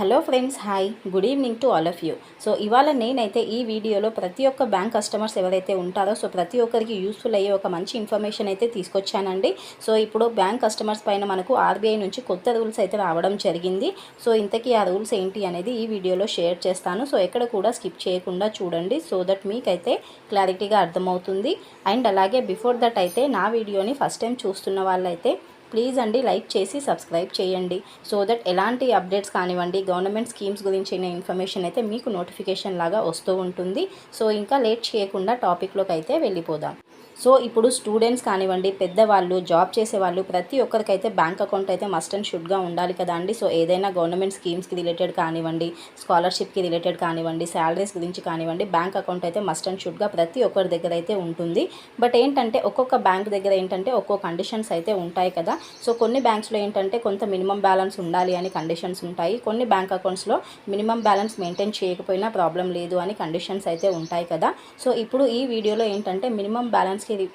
Hello friends hi. Good evening to all of you. So ఇవాళ నేనైతే ఈ వీడియోలో ప్రతి ఒక్క బ్యాంక్ కస్టమర్స్ ఎవరైతే ఉంటారో సో ప్రతి ఒక్కరికి యూస్ఫుల్ అయ్యే ఒక మంచి ఇన్ఫర్మేషన్ అయితే తీసుకొచ్చానండి. సో ఇప్పుడు బ్యాంక్ కస్టమర్స్ పైన మనకు ఆర్బీఐ నుంచి కొత్త రూల్స్ అయితే రావడం జరిగింది. సో ఇంతకీ ఆ రూల్స్ ఏంటి అనేది ఈ వీడియోలో షేర్ చేస్తాను. సో ఎక్కడ కూడా స్కిప్ చేయకుండా చూడండి సో దట్ మీకైతే క్లారిటీగా అర్థమవుతుంది. అండ్ అలాగే బిఫోర్ దట్ అయితే నా వీడియోని ఫస్ట్ టైం చూస్తున్న వాళ్ళైతే ప్లీజ్ అండి లైక్ చేసి సబ్స్క్రైబ్ చేయండి. సో దట్ ఎలాంటి అప్డేట్స్ కానివ్వండి గవర్నమెంట్ స్కీమ్స్ గురించి ఇన్ఫర్మేషన్ అయితే మీకు నోటిఫికేషన్ లాగా వస్తూ ఉంటుంది. సో ఇంకా లేట్ చేయకుండా టాపిక్లోకి అయితే వెళ్ళిపోదాం. సో ఇప్పుడు స్టూడెంట్స్ కానివ్వండి పెద్దవాళ్ళు జాబ్ చేసేవాళ్ళు ప్రతి ఒక్కరికైతే బ్యాంక్ అకౌంట్ అయితే మస్ట్ అండ్ షుడ్గా ఉండాలి కదా అండి. సో ఏదైనా గవర్నమెంట్ స్కీమ్స్కి రిలేటెడ్ కానివ్వండి స్కాలర్షిప్కి రిలేటెడ్ కానివ్వండి శాలరీస్ గురించి కానివ్వండి బ్యాంక్ అకౌంట్ అయితే మస్ట్ అండ్ షుడ్గా ప్రతి ఒక్కరి దగ్గర అయితే ఉంటుంది. బట్ ఏంటంటే ఒక్కొక్క బ్యాంక్ దగ్గర ఏంటంటే ఒక్కో కండిషన్స్ అయితే ఉంటాయి కదా. సో కొన్ని బ్యాంక్స్లో ఏంటంటే కొంత మినిమం బ్యాలెన్స్ ఉండాలి అని కండిషన్స్ ఉంటాయి. కొన్ని బ్యాంక్ అకౌంట్స్లో మినిమం బ్యాలెన్స్ మెయింటైన్ చేయకపోయినా ప్రాబ్లం లేదు అని కండిషన్స్ అయితే ఉంటాయి కదా. సో ఇప్పుడు ఈ వీడియోలో ఏంటంటే మినిమం ఇది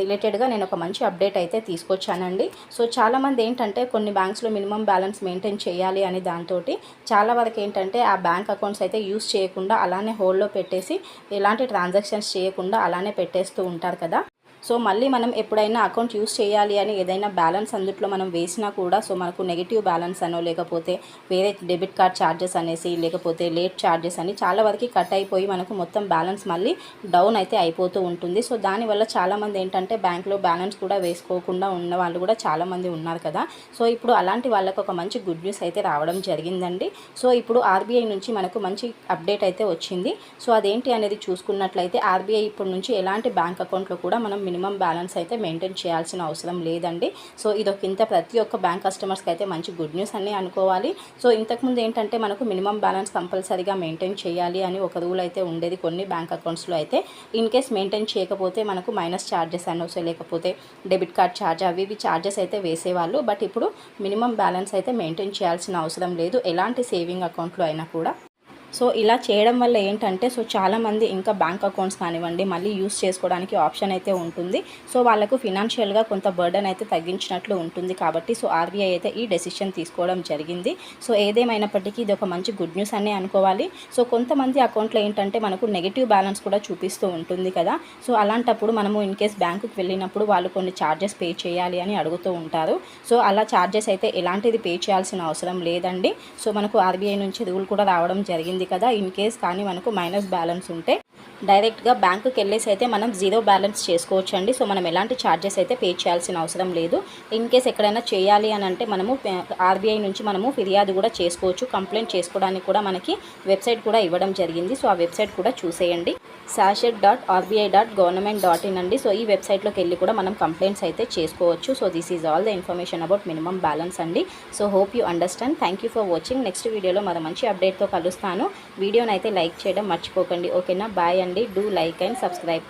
రిలేటెడ్గా నేను ఒక మంచి అప్డేట్ అయితే తీసుకొచ్చానండి. సో చాలామంది ఏంటంటే కొన్ని బ్యాంక్స్లో మినిమం బ్యాలెన్స్ మెయింటైన్ చేయాలి అని దాంతో చాలా వరకు ఏంటంటే ఆ బ్యాంక్ అకౌంట్స్ అయితే యూస్ చేయకుండా అలానే హోల్డ్లో పెట్టేసి ఎలాంటి ట్రాన్సాక్షన్స్ చేయకుండా అలానే పెట్టేస్తూ ఉంటారు కదా. సో మళ్ళీ మనం ఎప్పుడైనా అకౌంట్ యూస్ చేయాలి అని ఏదైనా బ్యాలెన్స్ అందుట్లో మనం వేసినా కూడా సో మనకు నెగిటివ్ బ్యాలెన్స్ అనో లేకపోతే వేరే డెబిట్ కార్డ్ ఛార్జెస్ అనేసి లేకపోతే లేట్ ఛార్జెస్ అని చాలా వరకు కట్ అయిపోయి మనకు మొత్తం బ్యాలెన్స్ మళ్ళీ డౌన్ అయితే అయిపోతూ ఉంటుంది. సో దానివల్ల చాలామంది ఏంటంటే బ్యాంక్లో బ్యాలెన్స్ కూడా వేసుకోకుండా ఉన్న వాళ్ళు కూడా చాలామంది ఉన్నారు కదా. సో ఇప్పుడు అలాంటి వాళ్ళకు ఒక మంచి గుడ్ న్యూస్ అయితే రావడం జరిగిందండి. సో ఇప్పుడు ఆర్బీఐ నుంచి మనకు మంచి అప్డేట్ అయితే వచ్చింది. సో అదేంటి అనేది చూసుకున్నట్లయితే ఆర్బీఐ ఇప్పటి నుంచి ఎలాంటి బ్యాంక్ అకౌంట్లో కూడా మనం మినిమం బ్యాలెన్స్ అయితే మెయింటైన్ చేయాల్సిన అవసరం లేదండి. సో ఇదొక ఇంత ప్రతి ఒక్క బ్యాంక్ కస్టమర్స్కి అయితే మంచి గుడ్ న్యూస్ అని అనుకోవాలి. సో ఇంతకుముందు ఏంటంటే మనకు మినిమం బ్యాలెన్స్ కంపల్సరీగా మెయింటైన్ చేయాలి అని ఒక రూల్ అయితే ఉండేది కొన్ని బ్యాంక్ అకౌంట్స్లో అయితే. ఇన్ కేస్ మెయింటైన్ చేయకపోతే మనకు మైనస్ ఛార్జెస్ అనో లేకపోతే డెబిట్ కార్డ్ ఛార్జ్ అవి ఇవి ఛార్జెస్ అయితే వేసేవాళ్ళు. బట్ ఇప్పుడు మినిమం బ్యాలెన్స్ అయితే మెయింటైన్ చేయాల్సిన అవసరం లేదు. ఎలాంటి సేవింగ్ అకౌంట్లో అయినా కూడా. సో ఇలా చేయడం వల్ల ఏంటంటే సో చాలామంది ఇంకా బ్యాంక్ అకౌంట్స్ కానివ్వండి మళ్ళీ యూస్ చేసుకోవడానికి ఆప్షన్ అయితే ఉంటుంది. సో వాళ్ళకు ఫినాన్షియల్గా కొంత బర్డన్ అయితే తగ్గించినట్లు ఉంటుంది కాబట్టి సో ఆర్బీఐ అయితే ఈ డెసిషన్ తీసుకోవడం జరిగింది. సో ఏదేమైనప్పటికీ ఇది ఒక మంచి గుడ్ న్యూస్ అనే అనుకోవాలి. సో కొంతమంది అకౌంట్లో ఏంటంటే మనకు నెగిటివ్ బ్యాలెన్స్ కూడా చూపిస్తూ ఉంటుంది కదా. సో అలాంటప్పుడు మనము ఇన్ కేస్ బ్యాంకుకి వెళ్ళినప్పుడు వాళ్ళు కొన్ని ఛార్జెస్ పే చేయాలి అని అడుగుతూ ఉంటారు. సో అలా ఛార్జెస్ అయితే ఎలాంటిది పే చేయాల్సిన అవసరం లేదండి. సో మనకు ఆర్బీఐ నుంచి రూల్ కూడా రావడం జరిగింది కదా ఇన్ కేస్ కానీ మనకు మైనస్ బ్యాలెన్స్ ఉంటే డైరెక్ట్గా బ్యాంకుకి వెళ్ళేసి అయితే మనం జీరో బ్యాలెన్స్ చేసుకోవచ్చు అండి సో మనం ఎలాంటి ఛార్జెస్ అయితే పే చేయాల్సిన అవసరం లేదు. ఇన్ కేస్ ఎక్కడైనా చేయాలి అని అంటే మనము ఆర్బీఐ నుంచి మనము ఫిర్యాదు కూడా చేసుకోవచ్చు. కంప్లైంట్ చేసుకోవడానికి కూడా మనకి వెబ్సైట్ కూడా ఇవ్వడం జరిగింది. సో ఆ వెబ్సైట్ కూడా చూసేయండి. Sachet dot RBI dot government dot in అండి. సో ఈ వెబ్సైట్లోకి వెళ్ళి కూడా మనం కంప్లైంట్స్ అయితే చేసుకోవచ్చు. So this is all the information about minimum balance అండి. So hope you understand. Thank you for watching. Next వీడియోలో మరో మంచి అప్డేట్తో కలుస్తాను. వీడియోని అయితే లైక్ చేయడం మర్చిపోకండి. ఓకేనా? బాయ్ అండి డూ లైక్ అండ్ సబ్స్క్రైబ్.